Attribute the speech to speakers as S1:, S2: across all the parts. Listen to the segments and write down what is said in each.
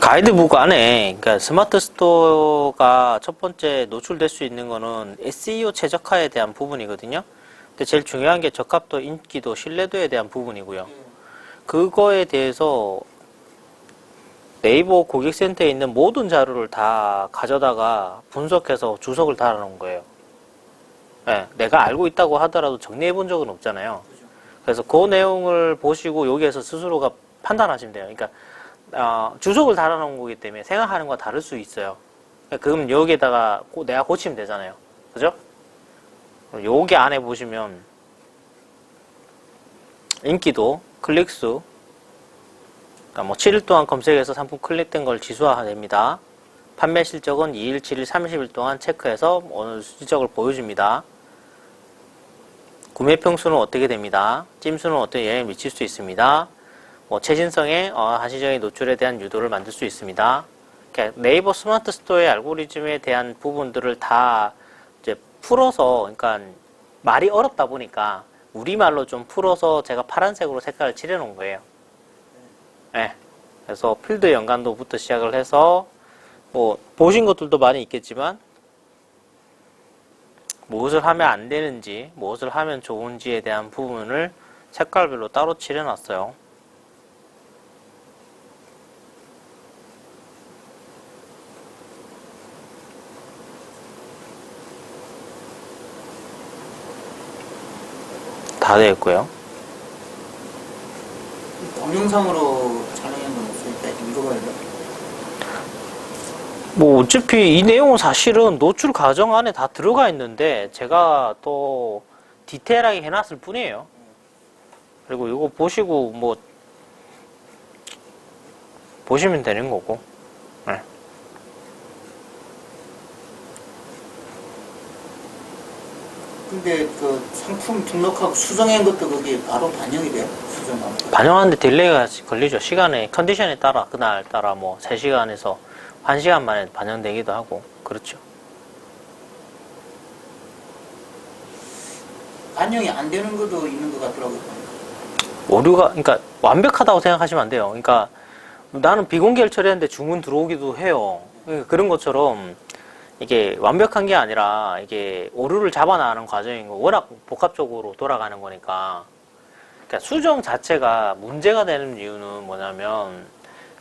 S1: 가이드북 안에 그러니까 스마트 스토어가 첫 번째 노출될 수 있는 거는 SEO 최적화에 대한 부분이거든요. 근데 제일 중요한 게 적합도, 인기도, 신뢰도에 대한 부분이고요. 그거에 대해서 네이버 고객센터에 있는 모든 자료를 다 가져다가 분석해서 주석을 달아놓은 거예요. 예, 내가 알고 있다고 하더라도 정리해 본 적은 없잖아요. 그래서 그 내용을 보시고 여기에서 스스로가 판단하시면 돼요. 그러니까 어, 주석을 달아놓은 거기 때문에 생각하는 거와 다를 수 있어요. 그러니까 그럼 여기에다가 고- 내가 고치면 되잖아요. 그죠? 여기 안에 보시면 인기도, 클릭수, 그러니까 뭐 7일 동안 검색해서 상품 클릭된 걸 지수화됩니다. 판매 실적은 2일, 7일, 30일 동안 체크해서 어느 실적을 보여줍니다. 구매 평수는 어떻게 됩니다. 찜수는 어떻게 영향을 미칠 수 있습니다. 뭐 최신성의 어, 한시적인 노출에 대한 유도를 만들 수 있습니다. 네이버 스마트 스토어의 알고리즘에 대한 부분들을 다 이제 풀어서, 그러니까 말이 어렵다 보니까 우리말로 좀 풀어서 제가 파란색으로 색깔을 칠해놓은 거예요. 네. 그래서 필드 연관도부터 시작을 해서 뭐 보신 것들도 많이 있겠지만 무엇을 하면 안 되는지, 무엇을 하면 좋은지에 대한 부분을 색깔별로 따로 칠해놨어요. 다 되어 있고요.
S2: 동영상으로 촬영한 건 없으니까 이거가 이제
S1: 뭐 어차피 이 내용은 사실은 노출 과정 안에 다 들어가 있는데 제가 또 디테일하게 해놨을 뿐이에요. 그리고 이거 보시고 뭐 보시면 되는 거고. 네.
S2: 근데 그 상품 등록하고 수정한 것도 거기 바로 반영이 돼요? 수정하면
S1: 반영하는데 딜레이가 걸리죠. 시간에 컨디션에 따라 그날 따라 뭐 3시간에서 1시간 만에 반영되기도 하고 그렇죠.
S2: 반영이 안 되는 것도 있는 것 같더라고요
S1: 오류가 그러니까 완벽하다고 생각하시면 안 돼요. 그러니까 나는 비공개를 처리했는데 주문 들어오기도 해요. 그러니까 그런 것처럼 이게 완벽한 게 아니라 이게 오류를 잡아나가는 과정인 거 워낙 복합적으로 돌아가는 거니까 그러니까 수정 자체가 문제가 되는 이유는 뭐냐면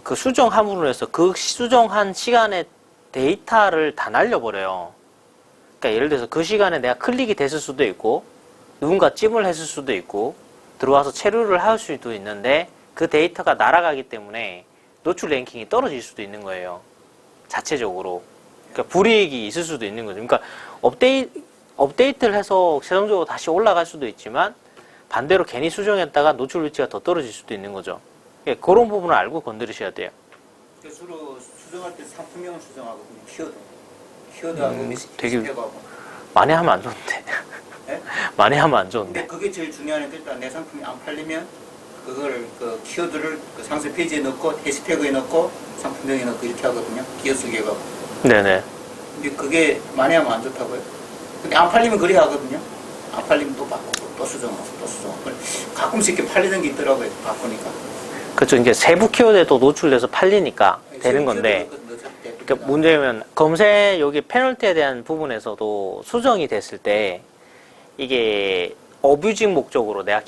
S1: 그 수정함으로 해서 그 수정한 시간의 데이터를 다 날려버려요. 그러니까 예를 들어서 그 시간에 내가 클릭이 됐을 수도 있고 누군가 찜을 했을 수도 있고 들어와서 체류를 할 수도 있는데 그 데이터가 날아가기 때문에 노출 랭킹이 떨어질 수도 있는 거예요. 자체적으로. 그러니까 불이익이 있을 수도 있는 거죠. 그러니까 업데이, 업데이트를 해서 최종적으로 다시 올라갈 수도 있지만 반대로 괜히 수정했다가 노출 위치가 더 떨어질 수도 있는 거죠. 그러니까 그런 부분을 알고 건드리셔야 돼요.
S2: 그 주로 수정할 때 상품명을 수정하고 그냥 키워드 키워드하고
S1: 음,
S2: 미스-
S1: 되게-
S2: 미스텝하고
S1: 많이 하면 안 좋은데.
S2: 네?
S1: 많이 하면 안 좋은데.
S2: 근데 그게 제일 중요한 게 일단 내 상품이 안 팔리면 그걸 그 키워드를 그 상세 페이지에 넣고 해시태그에 넣고 상품명에 넣고 이렇게 하거든요 끼어쓰기 해가고
S1: 네네.
S2: 근데 그게 많이 하면 안 좋다고요 근데 안 팔리면 그래 하거든요 안 팔리면 또 바꾸고 또 수정하고 또 수정하고 가끔씩 이렇게 팔리는 게 있더라고요 바꾸니까
S1: 그렇죠. 이게 세부 키워드에도 노출돼서 팔리니까 되는 건데.
S2: 때
S1: 그러니까 문제는 검색 여기 페널티에 대한 부분에서도 수정이 됐을 때 이게 어뷰징 목적으로 내가